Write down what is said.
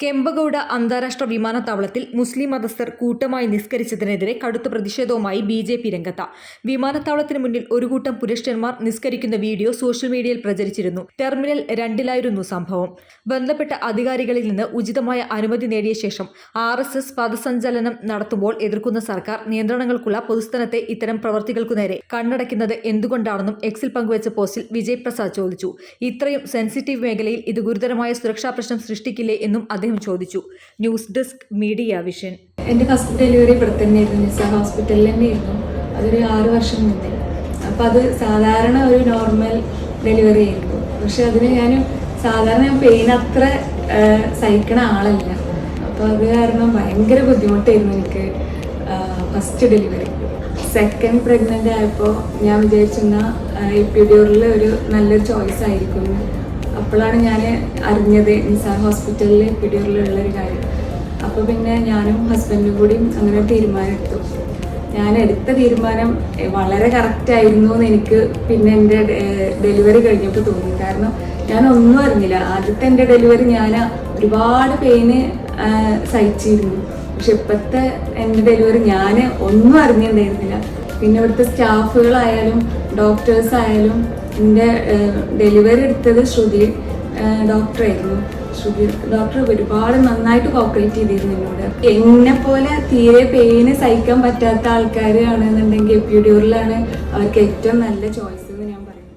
കെമ്പഗൌഡ അന്താരാഷ്ട്ര വിമാനത്താവളത്തിൽ മുസ്ലിം മതസ്ഥർ കൂട്ടമായി നിസ്കരിച്ചതിനെതിരെ കടുത്ത പ്രതിഷേധവുമായി ബി ജെ പി രംഗത്ത്. വിമാനത്താവളത്തിന് മുന്നിൽ ഒരു കൂട്ടം പുരുഷന്മാർ നിസ്കരിക്കുന്ന വീഡിയോ സോഷ്യൽ മീഡിയയിൽ പ്രചരിച്ചിരുന്നു. ടെർമിനൽ രണ്ടിലായിരുന്നു സംഭവം. ബന്ധപ്പെട്ട അധികാരികളിൽ നിന്ന് ഉചിതമായ അനുമതി നേടിയ ശേഷം ആർ എസ് എസ് പദസഞ്ചലനം നടത്തുമ്പോൾ എതിർക്കുന്ന സർക്കാർ നിയന്ത്രണങ്ങൾക്കുള്ള പൊതുസ്ഥലത്തെ ഇത്തരം പ്രവർത്തികൾക്കു നേരെ കണ്ണടയ്ക്കുന്നത് എന്തുകൊണ്ടാണെന്നും എക്സിൽ പങ്കുവച്ച പോസ്റ്റിൽ വിജയ് പ്രസാദ് ചോദിച്ചു. ഇത്രയും സെൻസിറ്റീവ് മേഖലയിൽ ഇത് ഗുരുതരമായ സുരക്ഷാ പ്രശ്നം സൃഷ്ടിക്കില്ലേ എന്നും അദ്ദേഹം ചോദിച്ചു. News desk media vision. എന്റെ ഫസ്റ്റ് ഡെലിവറി ഇവിടെ തന്നെയായിരുന്നു. നിസ ഹോസ്പിറ്റലിൽ തന്നെയായിരുന്നു. അതൊരു ആറ് വർഷം മുന്നേ. അപ്പോൾ അത് സാധാരണ ഒരു നോർമൽ ഡെലിവറി ആയിരുന്നു. പക്ഷെ അതിന് ഞാൻ സാധാരണ ഞാൻ പെയിൻ അത്ര സഹിക്കണ ആളല്ല. അപ്പോൾ അത് കാരണം ഭയങ്കര ബുദ്ധിമുട്ടായിരുന്നു എനിക്ക് ഫസ്റ്റ് ഡെലിവറി. സെക്കൻഡ് പ്രഗ്നന്റ് ആയപ്പോൾ ഞാൻ വിചാരിച്ചിരുന്ന എപ്പിഡ്യൂറിൽ ഒരു നല്ലൊരു ചോയ്സ് ആയിരിക്കും. അപ്പോഴാണ് ഞാൻ അറിഞ്ഞത് നിസാർ ഹോസ്പിറ്റലിൽ പിടിയുള്ളൊരു കാര്യം. അപ്പോൾ പിന്നെ ഞാനും ഹസ്ബൻഡും കൂടി അങ്ങനെ തീരുമാനമെടുത്തു. ഞാൻ എടുത്ത തീരുമാനം വളരെ കറക്റ്റായിരുന്നു എന്ന് എനിക്ക് പിന്നെ എന്റെ ഡെലിവറി കഴിഞ്ഞപ്പോൾ തോന്നി. കാരണം ഞാൻ ഒന്നും അറിഞ്ഞില്ല. ആദ്യത്തെ എന്റെ ഡെലിവറി ഞാൻ ഒരുപാട് പെയിന് സഹിച്ചിരുന്നു. പക്ഷെ ഇപ്പോഴത്തെ എന്റെ ഡെലിവറി ഞാൻ ഒന്നും അറിഞ്ഞിട്ടുണ്ടായിരുന്നില്ല. പിന്നെ ഇവിടുത്തെ സ്റ്റാഫുകളായാലും ഡോക്ടേഴ്സ് ആയാലും എന്റെ ഡെലിവറി എടുത്തത് ശ്രുതി ഡോക്ടറായിരുന്നു. ശ്രുതി ഡോക്ടർ ഒരുപാട് നന്നായിട്ട് കോപ്പറേറ്റ് ചെയ്തിരുന്നു എന്നോട്. എന്നെ പോലെ തീരെ പെയിന് സഹിക്കാൻ പറ്റാത്ത ആൾക്കാരാണെന്നുണ്ടെങ്കിൽ എപ്പിഡ്യൂറിലാണ് അവർക്ക് ഏറ്റവും നല്ല ചോയ്സ്